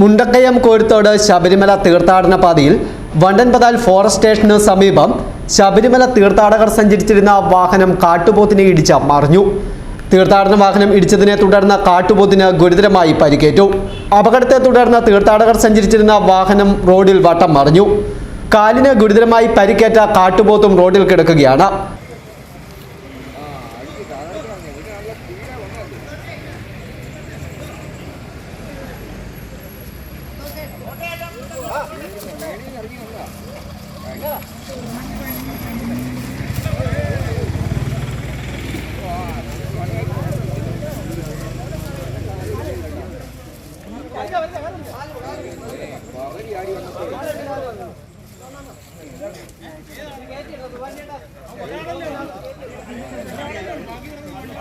മുണ്ടക്കയം കോഴിത്തോട് ശബരിമല തീർത്ഥാടന പാതയിൽ വണ്ടൻപതാൽ ഫോറസ്റ്റ് സ്റ്റേഷന് സമീപം ശബരിമല തീർത്ഥാടകർ സഞ്ചരിച്ചിരുന്ന വാഹനം കാട്ടുപോത്തിനെ ഇടിച്ച മറിഞ്ഞു. തീർത്ഥാടന വാഹനം ഇടിച്ചതിനെ തുടർന്ന് കാട്ടുപോത്തിന് ഗുരുതരമായി പരിക്കേറ്റു. അപകടത്തെ തുടർന്ന് തീർത്ഥാടകർ സഞ്ചരിച്ചിരുന്ന വാഹനം റോഡിൽ വട്ടം മറിഞ്ഞു. കാലിന് ഗുരുതരമായി പരിക്കേറ്റ കാട്ടുപോത്തും റോഡിൽ കിടക്കുകയാണ്.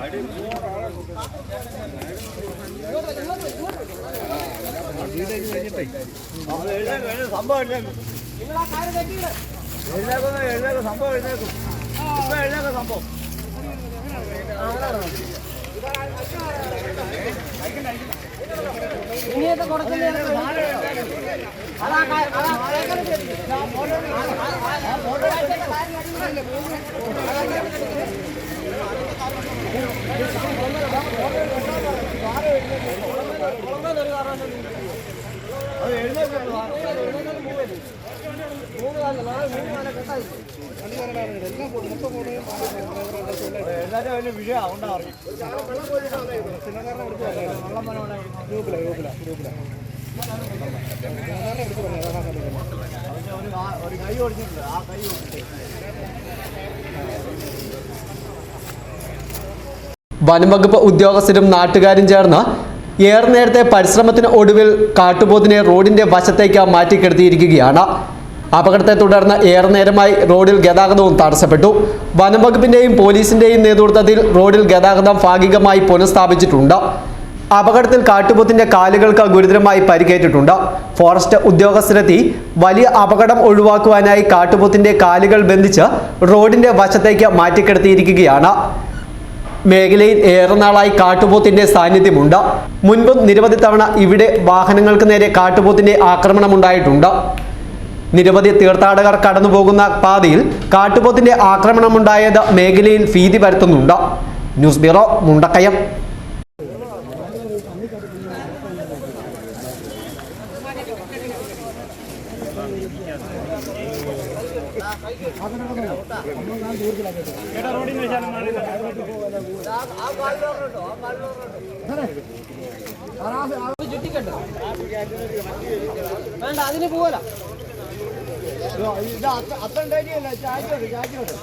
அடி மூணு സംഭവം എഴുന്നേക്കും എഴുന്നേക്കും സംഭവം എഴുന്നേക്കും ഇപ്പൊ എഴുന്നേക്കും സംഭവം ഇനിയൊക്കെ കൊടുക്കില്ലേ അതാ അതാ അത് എഴുന്നേക്കും എല്ലാവരും അതിന് വിഷയം ഉണ്ടാവും ഒരു കൈ ഓടിച്ചിട്ടില്ല. ആ കൈ ഓടിച്ചിട്ട്. വനംവകുപ്പ് ഉദ്യോഗസ്ഥരും നാട്ടുകാരും ചേർന്ന് ഏറെ നേരത്തെ പരിശ്രമത്തിന് ഒടുവിൽ കാട്ടുപോത്തിനെ റോഡിന്റെ വശത്തേക്ക് മാറ്റിക്കിടത്തിയിരിക്കുകയാണ്. അപകടത്തെ തുടർന്ന് ഏറെ നേരമായി റോഡിൽ ഗതാഗതവും തടസ്സപ്പെട്ടു. വനംവകുപ്പിന്റെയും പോലീസിന്റെയും നേതൃത്വത്തിൽ റോഡിൽ ഗതാഗതം ഭാഗികമായി പുനഃസ്ഥാപിച്ചിട്ടുണ്ട്. അപകടത്തിൽ കാട്ടുപോത്തിന്റെ കാലുകൾക്ക് ഗുരുതരമായി പരിക്കേറ്റിട്ടുണ്ട്. ഫോറസ്റ്റ് ഉദ്യോഗസ്ഥരെത്തി വലിയ അപകടം ഒഴിവാക്കുവാനായി കാട്ടുപോത്തിന്റെ കാലുകൾ ബന്ധിച്ച് റോഡിന്റെ വശത്തേക്ക് മാറ്റിക്കിടത്തിയിരിക്കുകയാണ്. മേഖലയിൽ ഏറെ നാളായി കാട്ടുപോത്തിന്റെ സാന്നിധ്യമുണ്ട്. മുൻപും നിരവധി തവണ ഇവിടെ വാഹനങ്ങൾക്ക് നേരെ കാട്ടുപോത്തിന്റെ ആക്രമണം ഉണ്ടായിട്ടുണ്ട് നിരവധി തീർത്ഥാടകർ കടന്നുപോകുന്ന പാതയിൽ കാട്ടുപോത്തിന്റെ ആക്രമണമുണ്ടായത് മേഖലയിൽ ഭീതി പരത്തുന്നുണ്ട്. News bureau Mundakkayam. ചുറ്റിക്കട്ടോ വേണ്ട അതിന് പോവല ഇത് അത്ര അത്ര ഉണ്ടായിട്ടില്ല ചാക്കിയോട്ട് ചാക്കിയോട്ട്